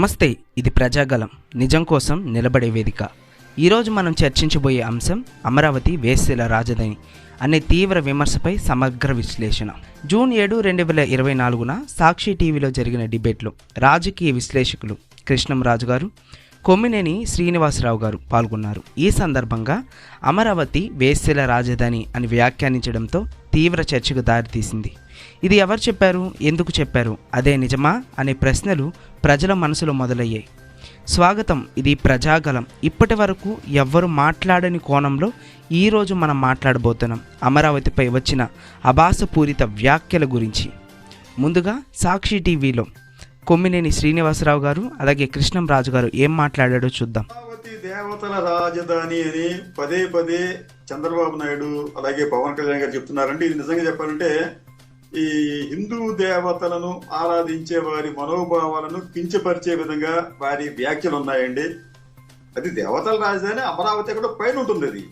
నమస్తే ఇది ప్రజాగలం నిజం కోసం నిలబడే వేదిక. ఈరోజు మనం చర్చించబోయే అంశం అమరావతి వేశ్యల రాజధాని అనే తీవ్ర విమర్శపై సమగ్ర విశ్లేషణ. జూన్ ఏడు రెండు వేల ఇరవై నాలుగున సాక్షి టీవీలో జరిగిన డిబేట్లో రాజకీయ విశ్లేషకులు కృష్ణంరాజు గారు కొమ్మినేని శ్రీనివాసరావు గారు పాల్గొన్నారు. ఈ సందర్భంగా అమరావతి వేశ్యల రాజధాని అని వ్యాఖ్యానించడంతో తీవ్ర చర్చకు దారితీసింది. ఇది ఎవరు చెప్పారు? ఎందుకు చెప్పారు? అదే నిజమా? అనే ప్రశ్నలు ప్రజల మనసులో మొదలయ్యాయి. స్వాగతం. ఇది ప్రజాగలం ఇప్పటి వరకు ఎవ్వరు మాట్లాడని కోణంలో ఈరోజు మనం మాట్లాడబోతున్నాం. అమరావతిపై వచ్చిన అభాసపూరిత వ్యాఖ్యల గురించి. ముందుగా సాక్షి టీవీలో కొమ్మినేని శ్రీనివాసరావు గారు అలాగే కృష్ణం రాజు గారు ఏం మాట్లాడాడో చూద్దాం. దేవతల రాజధాని అని పదే పదే చంద్రబాబు నాయుడు అలాగే పవన్ కళ్యాణ్ గారు చెప్తున్నారంటే ఇది నిజంగా చెప్పాలంటే ఈ హిందూ దేవతలను ఆరాధించే వారి మనోభావాలను కించపరిచే విధంగా వారి వ్యాఖ్యలు ఉన్నాయండి. అది దేవతల రాజధాని అమరావతి అక్కడ పైన ఉంటుంది అది.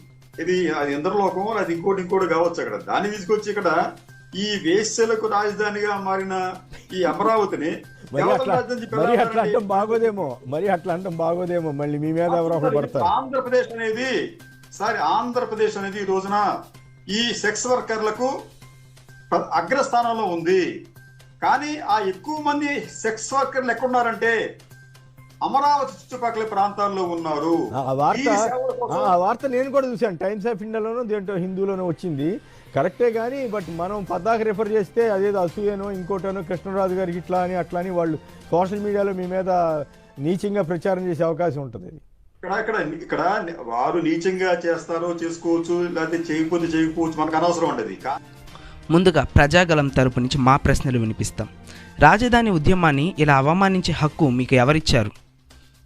ఇది అది ఇంద్రలోకం అది ఇంకోటి ఇంకోటి కావచ్చు అక్కడ. దాన్ని తీసుకొచ్చి ఇక్కడ ఈ వేశ్యలకు రాజధానిగా మారిన ఈ అమరావతిని మరి అట్లా మరి? అంటాం బాగోదేమో. మరి అట్లా అంటాం బాగోదేమో. మళ్ళీ మీ మీద ఎవరో ఒకరు పడతారు ఆంధ్రప్రదేశ్ అనేది సారీ ఆంధ్రప్రదేశ్ అనేది ఈ రోజున ఈ సెక్స్ వర్కర్లకు అగ్రస్థానంలో ఉంది. కానీ ఆ ఎక్కువ మంది సెక్స్ వర్కర్లు ఎక్కడున్నారంటే అమరావతి చుట్టుపక్కల ప్రాంతాల్లో ఉన్నారు. ఆ వార్త ఆ, వార్త నేను కూడా చూశాను. టైమ్స్ ఆఫ్ ఇండియాలోనూ దేంట్లో హిందూలోనూ వచ్చింది. కరెక్టే కానీ బట్ మనం పద్దాక రిఫర్ చేస్తే అదేదో అసూయనో ఇంకోటనో కృష్ణరాజు గారికి ఇట్లా అని అట్లా అని వాళ్ళు సోషల్ మీడియాలో మీ మీద నీచంగా ప్రచారం చేసే అవకాశం ఉంటుంది. ఇక్కడ ఇక్కడ ఇక్కడ వారు నీచంగా చేస్తారో చేసుకోవచ్చు లేకపోతే చేయకపోతే చేయకపోవచ్చు మనకు అనవసరం ఉండదు. ముందుగా ప్రజాగలం తరపు నుంచి మా ప్రశ్నలు వినిపిస్తాం. రాజధాని ఉద్యమాన్ని ఇలా అవమానించే హక్కు మీకు ఎవరిచ్చారు?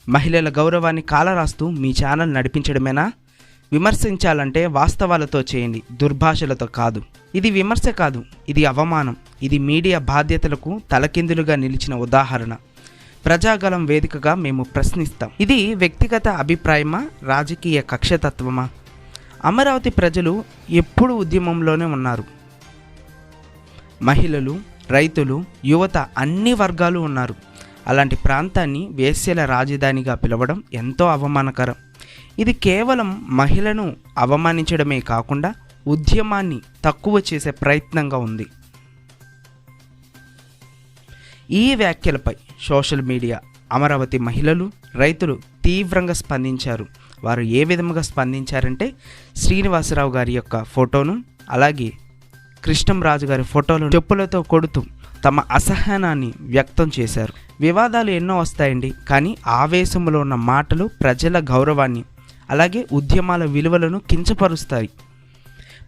మహిళల గౌరవాన్ని కాలరాస్తూ మీ ఛానల్ నడిపించడమేనా? విమర్శించాలంటే వాస్తవాలతో చేయండి దుర్భాషలతో కాదు. ఇది విమర్శ కాదు ఇది అవమానం. ఇది మీడియా బాధ్యతలకు తలకిందులుగా నిలిచిన ఉదాహరణ. ప్రజాగలం వేదికగా మేము ప్రశ్నిస్తాం. ఇది వ్యక్తిగత అభిప్రాయమా రాజకీయ కక్షతత్వమా? అమరావతి ప్రజలు ఎప్పుడు ఉద్యమంలోనే ఉన్నారు. మహిళలు రైతులు యువత అన్ని వర్గాలు ఉన్నారు. అలాంటి ప్రాంతాన్ని వేశ్యల రాజధానిగా పిలవడం ఎంతో అవమానకరం. ఇది కేవలం మహిళను అవమానించడమే కాకుండా ఉద్యమాన్ని తక్కువ చేసే ప్రయత్నంగా ఉంది. ఈ వ్యాఖ్యలపై సోషల్ మీడియా అమరావతి మహిళలు రైతులు తీవ్రంగా స్పందించారు. వారు ఏ విధముగా స్పందించారంటే శ్రీనివాసరావు గారి యొక్క ఫోటోను అలాగే కృష్ణంరాజు గారి ఫోటోలు చెప్పులతో కొడుతూ తమ అసహనాన్ని వ్యక్తం చేశారు. వివాదాలు ఎన్నో వస్తాయండి కానీ ఆవేశంలో ఉన్న మాటలు ప్రజల గౌరవాన్ని అలాగే ఉద్యమాల విలువలను కించపరుస్తాయి.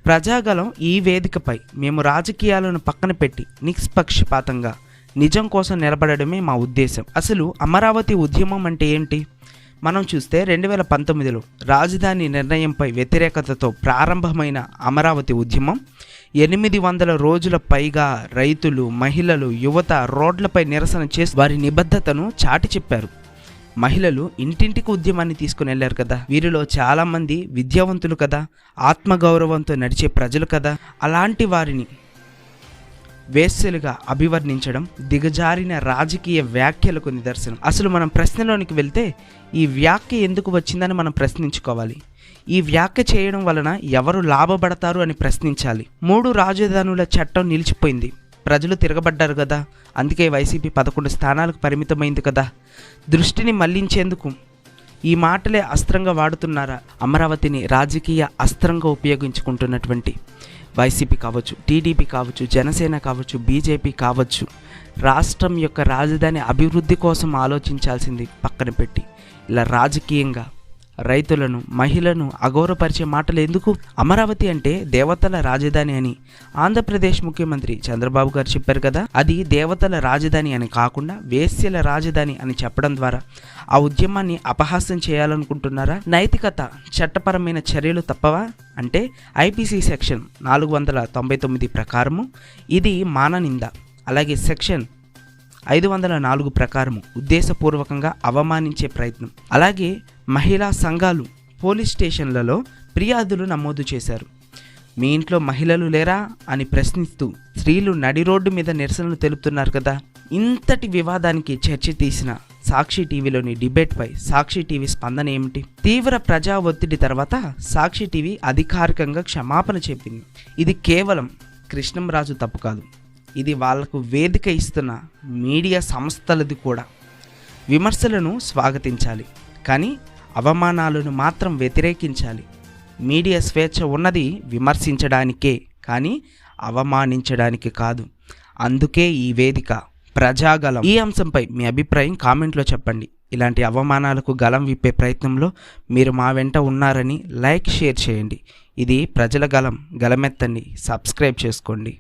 ప్రజాగలం ఈ వేదికపై మేము రాజకీయాలను పక్కన పెట్టి నిష్పక్షపాతంగా నిజం కోసం నిలబడడమే మా ఉద్దేశం. అసలు అమరావతి ఉద్యమం అంటే ఏంటి? మనం చూస్తే రెండు వేల పంతొమ్మిదిలో రాజధాని నిర్ణయంపై వ్యతిరేకతతో ప్రారంభమైన అమరావతి ఉద్యమం ఎనిమిది వందల రోజుల పైగా రైతులు మహిళలు యువత రోడ్లపై నిరసన చేసి వారి నిబద్ధతను చాటి చెప్పారు. మహిళలు ఇంటింటికి ఉద్యమాన్ని తీసుకుని వెళ్ళారు కదా. వీరిలో చాలామంది విద్యావంతులు కదా ఆత్మగౌరవంతో నడిచే ప్రజలు కదా. అలాంటి వారిని వేస్యలుగా అభివర్ణించడం దిగజారిన రాజకీయ వ్యాఖ్యలకు నిదర్శనం. అసలు మనం ప్రశ్నలోనికి వెళ్తే ఈ వ్యాఖ్య ఎందుకు వచ్చిందని మనం ప్రశ్నించుకోవాలి. ఈ వ్యాఖ్య చేయడం వలన ఎవరు లాభపడతారు అని ప్రశ్నించాలి. మూడు రాజధానుల చట్టం నిలిచిపోయింది. ప్రజలు తిరగబడ్డారు కదా అందుకే వైసీపీ పదకొండు స్థానాలకు పరిమితమైంది కదా. దృష్టిని మళ్ళించేందుకు ఈ మాటలే అస్త్రంగా వాడుతున్నారా అమరావతిని రాజకీయ అస్త్రంగా ఉపయోగించుకుంటున్నటువంటి వైసీపీ కావచ్చు టీడీపీ కావచ్చు జనసేన కావచ్చు బీజేపీ కావచ్చు. రాష్ట్రం యొక్క రాజధాని అభివృద్ధి కోసం ఆలోచించాల్సింది పక్కన పెట్టి. ఇలా రాజకీయంగా రైతులను మహిళను అగౌరవపరిచే మాటలు ఎందుకు? అమరావతి అంటే దేవతల రాజధాని అని. ఆంధ్రప్రదేశ్ ముఖ్యమంత్రి చంద్రబాబు గారు చెప్పారు కదా అది దేవతల రాజధాని అని కాకుండా వేశ్యల రాజధాని అని చెప్పడం ద్వారా. ఆ ఉద్యమాన్ని అపహాస్యం చేయాలనుకుంటున్నారా? నైతికత చట్టపరమైన చర్యలు తప్పవా? అంటే ఐపీసీ సెక్షన్ నాలుగు వందల తొంభై తొమ్మిది ప్రకారము ఇది మాననింద అలాగే సెక్షన్ ఐదు వందల నాలుగు ప్రకారము ఉద్దేశపూర్వకంగా అవమానించే ప్రయత్నం. అలాగే మహిళా సంఘాలు పోలీస్ స్టేషన్లలో ఫిర్యాదులు నమోదు చేశారు. మీ ఇంట్లో మహిళలు లేరా అని ప్రశ్నిస్తూ స్త్రీలు నడి రోడ్డు మీద నిరసనలు తెలుపుతున్నారు కదా. ఇంతటి వివాదానికి చర్చ తీసిన సాక్షి టీవీలోని డిబేట్పై సాక్షి టీవీ స్పందన ఏమిటి? తీవ్ర ప్రజా ఒత్తిడి తర్వాత సాక్షి టీవీ అధికారికంగా క్షమాపణ చెప్పింది. ఇది కేవలం కృష్ణంరాజు తప్పు కాదు. ఇది వాళ్ళకు వేదిక ఇస్తున్న మీడియా సంస్థలది కూడా. విమర్శలను స్వాగతించాలి. కానీ అవమానాలను మాత్రం వ్యతిరేకించాలి. మీడియా స్వేచ్ఛ ఉన్నది విమర్శించడానికే కానీ అవమానించడానికి కాదు. అందుకే ఈ వేదిక ప్రజాగలం. ఈ అంశంపై మీ అభిప్రాయం కామెంట్లో చెప్పండి. ఇలాంటి అవమానాలకు గలం విప్పే ప్రయత్నంలో మీరు మా వెంట ఉన్నారని లైక్ షేర్ చేయండి. ఇది ప్రజల గలం. గలమెత్తండి. సబ్స్క్రైబ్ చేసుకోండి.